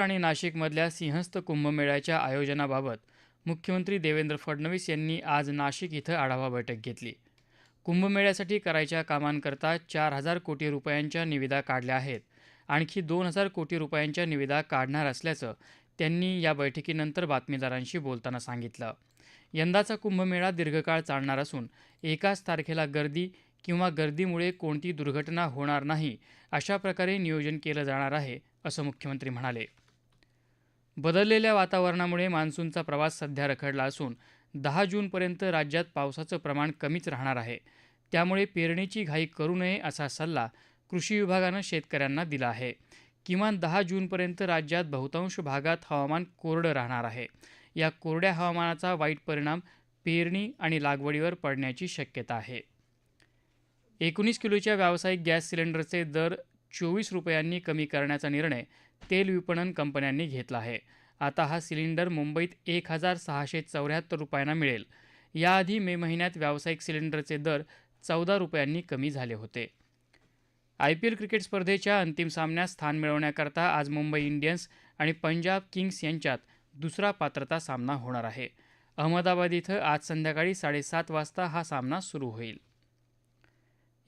आणि नाशिकमधल्या सिंहस्थ कुंभमेळ्याच्या आयोजनाबाबत मुख्यमंत्री देवेंद्र फडणवीस यांनी आज नाशिक इथं आढावा बैठक घेतली. कुंभमेळ्यासाठी करायच्या कामांकरता चार हजार कोटी रुपयांच्या निविदा काढल्या आहेत. आणखी दोन हजार कोटी रुपयांच्या निविदा काढणार असल्याचं त्यांनी या बैठकीनंतर बातमीदारांशी बोलताना सांगितलं. यंदाचा कुंभमेळा दीर्घकाळ चालणार असून एकाच तारखेला गर्दी किंवा गर्दीमुळे कोणती दुर्घटना होणार नाही अशा प्रकारे नियोजन केलं जाणार आहे असं मुख्यमंत्री म्हणाले. बदललेल्या वातावरणामुळे मान्सूनचा प्रवास सध्या रखडला असून दहा जूनपर्यंत राज्यात पावसाचं प्रमाण कमीच राहणार आहे. त्यामुळे पेरणीची घाई करू नये असा सल्ला कृषी विभागानं शेतकऱ्यांना दिला आहे. किमान दहा जूनपर्यंत राज्यात बहुतांश भागात हवामान कोरडं राहणार आहे. या कोरड्या हवामानाचा वाईट परिणाम पेरणी आणि लागवडीवर पडण्याची शक्यता आहे. एकोणीस किलोच्या व्यावसायिक गॅस सिलेंडरचे दर चोवीस रुपयांनी कमी करण्याचा निर्णय तेल विपणन कंपन्यांनी घेतला आहे. आता हा सिलेंडर मुंबईत एक हजार सहाशे चौऱ्याहत्तर रुपयांना मिळेल. याआधी मे महिन्यात व्यावसायिक सिलेंडरचे दर चौदा रुपयांनी कमी झाले होते. आय पी एल क्रिकेट स्पर्धेच्या अंतिम सामन्यात स्थान मिळवण्याकरता आज मुंबई इंडियन्स आणि पंजाब किंग्स यांच्यात दुसरा पात्रता सामना होणार आहे. अहमदाबाद इथं आज संध्याकाळी साडेसात वाजता हा सामना सुरू होईल.